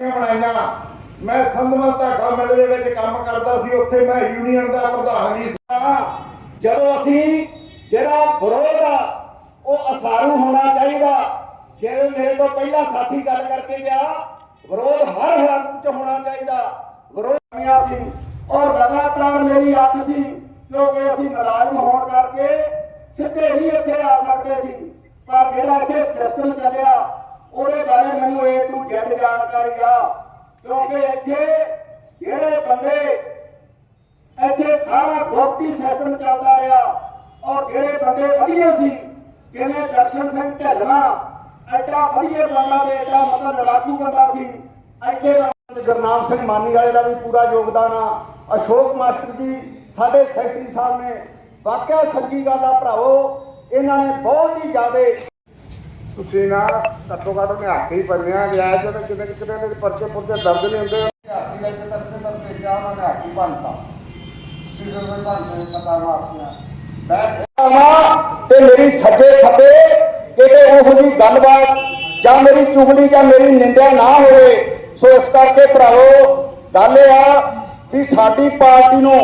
ਬਣਾਈਆਂ ਮੈਂ ਸੰਧਵਾਂ ਧਾਗਾ ਮਿਲ ਦੇ ਵਿੱਚ ਕੰਮ ਕਰਦਾ ਸੀ, ਉੱਥੇ ਮੈਂ ਯੂਨੀਅਨ ਦਾ ਪ੍ਰਧਾਨ ਵੀ ਸੀ। ਜਦੋਂ ਅਸੀਂ ਜਿਹੜਾ ਵਿਰੋਧ ਆ, ਉਹ ਅਸਾਰੂ ਹੋਣਾ ਚਾਹੀਦਾ। ਜਿਵੇਂ ਮੇਰੇ ਤੋਂ ਪਹਿਲਾਂ ਸਾਥੀ ਗੱਲ ਕਰਕੇ ਗਿਆ, ਵਿਰੋਧ ਹਰ ਹਾਲਤ 'ਚ ਹੋਣਾ ਚਾਹੀਦਾ। ਵਿਰੋਧ ਕਰਨੀਆਂ ਸੀ ਔਰ ਲਗਾਤਾਰ ਮੇਰੀ ਅੱਖ ਸੀ, ਕਿਉਂਕਿ ਅਸੀਂ ਨਾਰਾਜ਼ ਹੋਣ ਕਰਕੇ ਸਿੱਧੇ ਹੀ ਇੱਥੇ ਆ ਸਕਦੇ ਸੀ। ਪਰ ਜਿਹੜਾ ਇੱਥੇ ਸਿਸਟਮ ਚੱਲਿਆ ਉਹਦੇ ਬਾਰੇ ਮੈਨੂੰ A to Z ਜਾਣਕਾਰੀ ਆ। ਕਿਉਂਕਿ ਇੱਥੇ ਜਿਹੜੇ ਬੰਦੇ ਇੱਥੇ ਸਾਰਾ ਗੁਪਤੀ ਸਿਸਟਮ ਚੱਲਦਾ ਰਿਹਾ। ਔਰ ਜਿਹੜੇ ਬੰਦੇ ਵਧੀਆ ਸੀ, ਜਿਵੇਂ ਦਰਸ਼ਨ ਸਿੰਘ ਢੱਲਣਾ, ਐਡਾ ਵਧੀਆ ਬੰਦਾ ਤੇ ਐਡਾ ਮਤਲਬ ਲੜਾਕੂ ਬੰਦਾ ਸੀ, ਇੱਥੇ ਗੁਰਨਾਮ ਸਿੰਘ ਮਾਨੀ ਵਾਲੇ ਦਾ ਵੀ ਪੂਰਾ ਯੋਗਦਾਨ ਆ। ਅਸ਼ੋਕ ਮਾਸਟਰ ਜੀ ਸਾਡੇ ਸੈਕਟਰੀ ਸਾਹਿਬ ਨੇ। ਵਾਕਿਆ ਸੱਚੀ ਗੱਲ ਆ ਭਰਾਵੋ, ਇਹਨਾਂ ਨੇ ਬਹੁਤ ਹੀ ਜ਼ਿਆਦਾ ਤੁਸੀਂ ਨਾ ਘੱਟੋ ਘੱਟ ਮੈਂ ਹੱਥ ਹੀ ਪੰਨਿਆ ਗਿਆ ਜਦੋਂ ਕਿਤੇ ਕਿਤੇ ਦੇ ਪਰਚੇ ਪੁਰਚੇ ਦਰਦ ਨਹੀਂ ਹੁੰਦੇ। ਹੱਥੀ ਲੈ ਕੇ ਤਰਦੇ ਤਰਦੇ ਜਾ ਉਹਨਾਂ ਨੇ ਹੱਥੀ ਬੰਨਤਾ। ਕਿਸੇ ਨੂੰ ਬੰਨ੍ਹਦੇ ਪਤਾ ਮਾਰਤੀਆਂ ਬੈਠ ਤੇ ਮੇਰੀ ਸੱਜੇ ਖੱਬੇ ਕਿਤੇ ਉਹੋ ਜੀ ਗੱਲਬਾਤ ਜਾਂ ਮੇਰੀ ਚੁਗਲੀ ਜਾਂ ਮੇਰੀ ਨਿੰਦਿਆ ਨਾ ਹੋਵੇ ਸੋ ਇਸ ਕਰਕੇ ਭਰਾਵੋ ਗੱਲ ਇਹ ਆ ਵੀ ਸਾਡੀ ਪਾਰਟੀ ਨੂੰ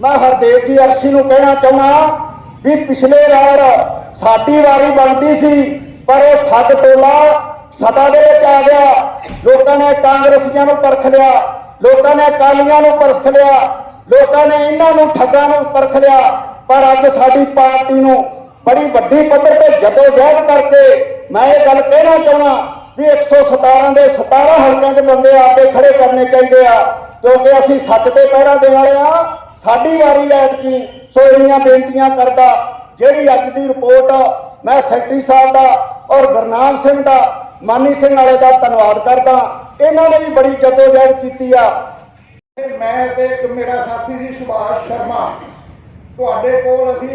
ਮੈਂ ਹਰਦੇਵ ਜੀ ਅਰਸ਼ੀ ਨੂੰ ਕਹਿਣਾ ਚਾਹੁੰਦਾ ਵੀ ਪਿਛਲੇ ਵਾਰ ਸਾਡੀ ਵਾਰੀ ਬਣਦੀ ਸੀ ਪਰ ਉਹ ਠੱਗ ਟੋਲਾ ਸਤਾ ਦੇ ਵਿੱਚ ਆ ਗਿਆ। ਲੋਕਾਂ ਨੇ ਕਾਂਗਰਸੀਆਂ ਨੂੰ ਪਰਖ ਲਿਆ, ਲੋਕਾਂ ਨੇ ਅਕਾਲੀਆਂ ਨੂੰ ਪਰਖ ਲਿਆ, ਲੋਕਾਂ ਨੇ ਇਹਨਾਂ ਨੂੰ ਠੱਗਾਂ ਨੂੰ ਪਰਖ ਲਿਆ। ਪਰ ਅੱਜ ਸਾਡੀ ਪਾਰਟੀ ਨੂੰ ਬੜੀ ਵੱਡੀ ਪੱਧਰ ਤੇ ਜਦੋਜਹਿਦ ਕਰਕੇ ਮੈਂ ਇਹ ਗੱਲ ਕਹਿਣਾ ਚਾਹੁੰਦਾ ਵੀ 117 ਦੇ 17 ਹਲਕਿਆਂ 'ਚ ਬੰਦੇ ਆਪੇ ਖੜੇ ਕਰਨੇ ਚਾਹੀਦੇ ਆ, ਕਿਉਂਕਿ ਅਸੀਂ ਸੱਚ ਤੇ ਪਹਿਰਾ ਦੇਣ ਵਾਲੇ ਆ। ਸਾਡੀ ਵਾਰੀ ਐਤਕੀ, ਸੋ ਇੰਨੀਆਂ ਬੇਨਤੀਆਂ ਕਰਦਾ, ਜਿਹੜੀ ਅੱਜ ਦੀ ਰਿਪੋਰਟ ਮੈਂ ਸੈਕਟਰੀ ਸਾਹਿਬ ਦਾ ਔਰ ਗੁਰਨਾਮ ਸਿੰਘ ਦਾ ਮਾਨੀ ਸਿੰਘ ਵਾਲੇ ਦਾ ਧੰਨਵਾਦ ਕਰਦਾ। ਇਹਨਾਂ ਨੇ ਵੀ ਬੜੀ ਜਦੋਜਹਿਦ ਕੀਤੀ ਆ। ਤੇ ਮੈਂ ਤੇ ਇੱਕ ਮੇਰਾ ਸਾਥੀ ਸੀ ਸੁਭਾਸ਼ ਸ਼ਰਮਾ ਤੁਹਾਡੇ ਕੋਲ ਅਸੀਂ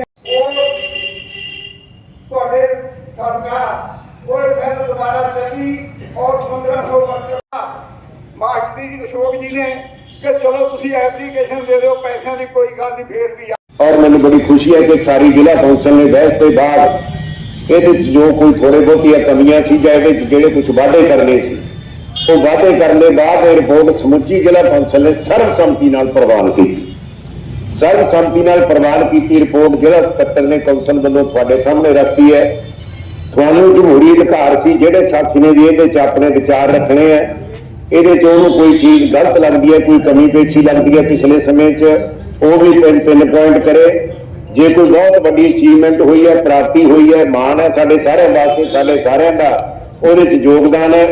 ਤੁਹਾਡੇ ਸਰਕਾਰ ਉਹ ਫਿਰ ਦੁਬਾਰਾ ਚੱਲੀ ਔਰ 1500 ਬੱਚਾ ਮਾਸਟਰੀ ਜੀ ਅਸ਼ੋਕ ਜੀ ਨੇ ਕਿ ਚਲੋ ਤੁਸੀਂ ਐਪਲੀਕੇਸ਼ਨ ਦੇ ਦਿਓ ਪੈਸਿਆਂ ਦੀ ਕੋਈ ਗੱਲ ਨਹੀਂ ਫੇਰ ਵੀ ਔਰ ਮੈਨੂੰ ਬੜੀ ਖੁਸ਼ੀ ਹੈ ਕਿ ਸਾਰੀ ਜ਼ਿਲ੍ਹਾ ਕੌਂਸਲ ਨੇ ਬਹਿਸ ਦੇ ਬਾਅਦ ਇਹਦੇ ਵਿੱਚ ਜੋ ਕੋਈ ਥੋੜੇ ਬਹੁਤੀਆਂ ਕਮੀਆਂ ਸੀ ਜਾਂ ਇਹਦੇ ਵਿੱਚ ਜਿਹੜੇ ਕੁਝ ਵਾਅਦੇ ਕਰਨੇ ਸੀ, ਉਹ ਵਾਅਦੇ ਕਰਨ ਦੇ ਬਾਅਦ ਇਹ ਰਿਪੋਰਟ ਸਮੁੱਚੀ ਜ਼ਿਲ੍ਹਾ ਕੌਂਸਲ ਨੇ ਸਰਬਸੰਮਤੀ ਨਾਲ ਪ੍ਰਵਾਨ ਕੀਤੀ। ਸਰਬਸੰਮਤੀ ਨਾਲ ਪ੍ਰਵਾਨ ਕੀਤੀ ਰਿਪੋਰਟ ਜ਼ਿਲ੍ਹਾ ਸਕੱਤਰ ਨੇ ਕੌਂਸਲ ਵੱਲੋਂ ਤੁਹਾਡੇ ਸਾਹਮਣੇ ਰੱਖੀ ਹੈ। ਤੁਹਾਨੂੰ ਜਮਹੂਰੀ ਅਧਿਕਾਰ ਸੀ, ਜਿਹੜੇ ਸਾਥੀ ਨੇ ਵੀ ਇਹਦੇ 'ਚ ਆਪਣੇ ਵਿਚਾਰ ਰੱਖਣੇ ਆ ਇਹਦੇ 'ਚ ਉਹਨੂੰ ਕੋਈ ਚੀਜ਼ ਗਲਤ ਲੱਗਦੀ ਹੈ, ਕੋਈ ਕਮੀ ਪੇਸ਼ੀ ਲੱਗਦੀ ਹੈ ਪਿਛਲੇ ਸਮੇਂ 'ਚ, ਉਹ ਵੀ ਪਿੰਨ ਪਿੰਨ ਪੁਆਇੰਟ ਕਰੇ। ਜੇ ਕੋਈ ਬਹੁਤ ਵੱਡੀ ਅਚੀਵਮੈਂਟ ਹੋਈ ਹੈ, ਪ੍ਰਾਪਤੀ ਹੋਈ ਹੈ, ਮਾਣ ਹੈ ਸਾਡੇ ਸਾਰਿਆਂ ਵਾਸਤੇ, ਸਾਡੇ ਸਾਰਿਆਂ ਦਾ, ਉਹਦੇ 'ਚ ਯੋਗਦਾਨ ਹੈ,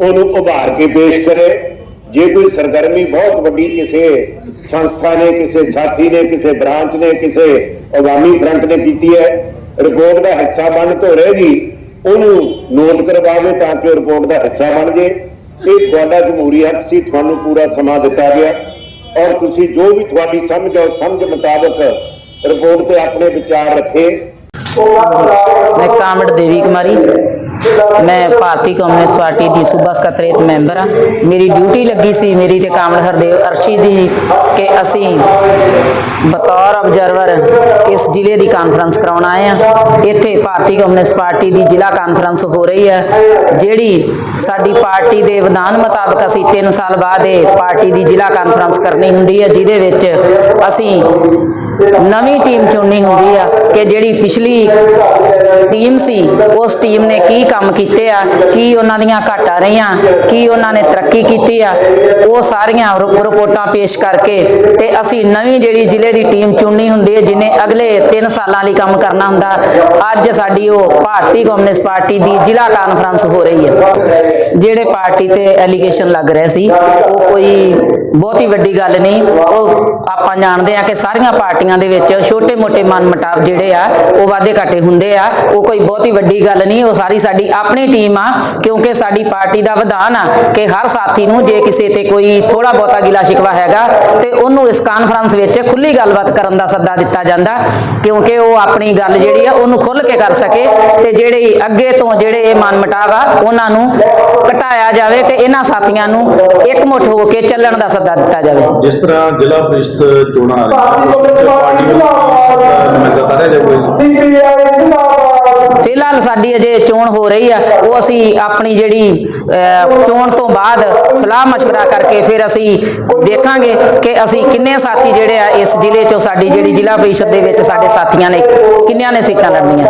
ਉਹਨੂੰ ਉਭਾਰ ਕੇ ਪੇਸ਼ ਕਰੇ। ਜੇ ਕੋਈ ਸਰਗਰਮੀ ਬਹੁਤ ਵੱਡੀ ਕਿਸੇ ਸੰਸਥਾ ਨੇ, ਕਿਸੇ ਸਾਥੀ ਨੇ, ਕਿਸੇ ਬ੍ਰਾਂਚ ਨੇ, ਕਿਸੇ ਆਵਾਮੀ ਫਰੰਟ ਨੇ ਕੀਤੀ ਹੈ, ਰਿਪੋਰਟ ਦਾ ਹਿੱਸਾ ਬਣ ਤੋਂ ਰਹੇਗੀ ਉਹਨੂੰ ਨੋਟ ਕਰਵਾਵੇ ਤਾਂ ਕਿ ਰਿਪੋਰਟ ਦਾ ਹਿੱਸਾ ਬਣ ਜੇ। ਇਹ ਤੁਹਾਡਾ ਜਮਹੂਰੀ ਹੱਕ ਸੀ, ਤੁਹਾਨੂੰ ਪੂਰਾ ਸਮਾਂ ਦਿੱਤਾ ਗਿਆ। ਔਰ ਤੁਸੀਂ ਜੋ ਵੀ ਤੁਹਾਡੀ ਸਮਝ ਔਰ ਸਮਝ ਮੁਤਾਬਕ ਰਿਪੋਰਟ ਤੇ ਆਪਣੇ ਵਿਚਾਰ ਰੱਖੇ। ਮੈਂ ਕਾਮੜ ਦੇਵੀ ਕੁਮਾਰੀ। ਮੈਂ ਭਾਰਤੀ ਕਮਿਊਨਿਸਟ ਪਾਰਟੀ ਦੀ ਸੂਬਾ ਸਕੱਤਰੇਤ ਮੈਂਬਰ ਆ ਮੇਰੀ ਡਿਊਟੀ ਲੱਗੀ ਸੀ ਮੇਰੀ ਤੇ ਕਾਮੜ ਹਰਦੇਵ ਅਰਸ਼ੀ ਦੀ ਕਿ ਅਸੀਂ ਬਤੌਰ ਆਬਜ਼ਰਵਰ ਇਸ ਜ਼ਿਲ੍ਹੇ ਦੀ ਕਾਨਫਰੰਸ ਕਰਾਉਣ ਆਏ ਆ ਇੱਥੇ ਭਾਰਤੀ ਕਮਿਊਨਿਸਟ ਪਾਰਟੀ ਦੀ ਜ਼ਿਲ੍ਹਾ ਕਾਨਫਰੰਸ ਹੋ ਰਹੀ ਹੈ, ਜਿਹੜੀ ਸਾਡੀ ਪਾਰਟੀ ਦੇ ਵਿਧਾਨ ਮੁਤਾਬਕ ਅਸੀਂ 3 ਸਾਲ ਬਾਅਦ ਇਹ ਪਾਰਟੀ ਦੀ ਜ਼ਿਲ੍ਹਾ ਕਾਨਫਰੰਸ ਕਰਨੀ ਹੁੰਦੀ ਹੈ, ਜਿਹਦੇ ਵਿੱਚ ਅਸੀਂ ਨਵੀਂ ਟੀਮ ਚੁਣਨੀ ਹੁੰਦੀ ਆ ਕਿ ਜਿਹੜੀ ਪਿਛਲੀ ਟੀਮ ਸੀ, ਉਸ ਟੀਮ ਨੇ ਕੀ ਕੰਮ ਕੀਤੇ ਆ, ਕੀ ਉਹਨਾਂ ਦੀਆਂ ਘਾਟਾਂ ਰਹੀਆਂ, ਕੀ ਉਹਨਾਂ ਨੇ ਤਰੱਕੀ ਕੀਤੀ ਆ, ਉਹ ਸਾਰੀਆਂ ਰਿ- ਰਿਪੋਰਟਾਂ ਪੇਸ਼ ਕਰਕੇ ਤੇ ਅਸੀਂ ਨਵੀਂ ਜਿਹੜੀ ਜ਼ਿਲ੍ਹੇ ਦੀ ਟੀਮ ਚੁਣਨੀ ਹੁੰਦੀ ਹੈ ਜਿਹਨੇ ਅਗਲੇ 3 ਸਾਲਾਂ ਲਈ ਕੰਮ ਕਰਨਾ ਹੁੰਦਾ, ਅੱਜ ਸਾਡੀ ਉਹ ਭਾਰਤੀ ਕਮਿਊਨਿਸਟ ਪਾਰਟੀ ਦੀ ਜ਼ਿਲ੍ਹਾ ਕਾਨਫਰੰਸ ਹੋ ਰਹੀ ਹੈ ਜਿਹੜੇ ਪਾਰਟੀ ਤੇ ਐਲੀਗੇਸ਼ਨ ਲੱਗ ਰਹੇ ਸੀ, ਉਹ ਕੋਈ ਬਹੁਤੀ ਵੱਡੀ ਗੱਲ ਨਹੀਂ, ਉਹ ਆਪਾਂ ਜਾਣਦੇ ਆ ਕਿ ਸਾਰੀਆਂ ਪਾਰਟੀਆਂ ਦੇ ਵਿੱਚ ਛੋਟੇ-ਮੋਟੇ ਮਨਮਟਾਵ ਜਿਹੜੇ ਆ ਉਹ ਵਾਧੇ ਘਾਟੇ ਹੁੰਦੇ ਆ। ਉਹ ਕੋਈ ਬਹੁਤੀ ਵੱਡੀ ਗੱਲ ਨਹੀਂ ਉਹ ਸਾਰੀ ਸਾਡੀ ਆਪਣੀ ਟੀਮ ਆ ਕਿਉਂਕਿ ਸਾਡੀ ਪਾਰਟੀ ਦਾ ਵਿਧਾਨ ਆ ਕਿ ਹਰ ਸਾਥੀ ਨੂੰ ਜੇ ਕਿਸੇ ਤੇ ਕੋਈ ਥੋੜਾ ਬਹੁਤਾ ਗਿਲਾ ਸ਼ਿਕਵਾ ਹੈਗਾ ਤੇ ਉਹਨੂੰ ਇਸ ਕਾਨਫਰੰਸ ਵਿੱਚ ਖੁੱਲੀ ਗੱਲਬਾਤ ਕਰਨ ਦਾ ਸੱਦਾ ਦਿੱਤਾ ਜਾਂਦਾ ਕਿਉਂਕਿ ਉਹ ਆਪਣੀ ਗੱਲ ਜਿਹੜੀ ਆ ਉਹਨੂੰ ਖੁੱਲ ਕੇ ਕਰ ਸਕੇ ਤੇ ਜਿਹੜੇ ਅੱਗੇ ਤੋਂ ਜਿਹੜੇ ਇਹ ਮਨਮਟਾਵ ਆ ਉਹਨਾਂ ਨੂੰ ਘਟਾਇਆ ਜਾਵੇ ਤੇ ਇਹਨਾਂ ਸਾਥੀਆਂ ਨੂੰ ਇਕਮੁੱਠ ਹੋ ਕੇ ਚੱਲਣ ਦਾ ਸੱਦਾ ਦਿੱਤਾ ਜਾਵੇ। ਜਿਸ ਤਰ੍ਹਾਂ ਜ਼ਿਲ੍ਹਾ ਪ੍ਰੀਸ਼ਦ ਚੋਣਾਂ ਆ ਰਹੀਆਂ ਪਾਰਟੀ ਨੂੰ ਨੁਮਾਇੰਦਾ ਤਾਂ ਰਿਹਾ ਜਾਊਗਾ ਜੀ। ਫਿਲਹਾਲ ਸਾਡੀ ਅਜੇ ਚੋਣ ਹੋ ਰਹੀ ਆ ਉਹ ਅਸੀਂ ਆਪਣੀ ਜਿਹੜੀ ਅਹ, ਚੋਣ ਤੋਂ ਬਾਅਦ ਸਲਾਹ مشورہ ਕਰਕੇ ਫਿਰ ਅਸੀਂ ਦੇਖਾਂਗੇ ਕਿ ਅਸੀਂ ਕਿੰਨੇ ਸਾਥੀ ਜਿਹੜੇ ਆ ਇਸ ਜ਼ਿਲ੍ਹੇ ਚੋਂ ਸਾਡੀ ਜਿਹੜੀ ਜ਼ਿਲ੍ਹਾ ਪ੍ਰੀਸ਼ਦ ਦੇ ਵਿੱਚ ਸਾਡੇ ਸਾਥੀਆਂ ਨੇ ਕਿੰਨਿਆਂ ਨੇ ਸੀਟਾਂ ਲੜਨੀਆਂ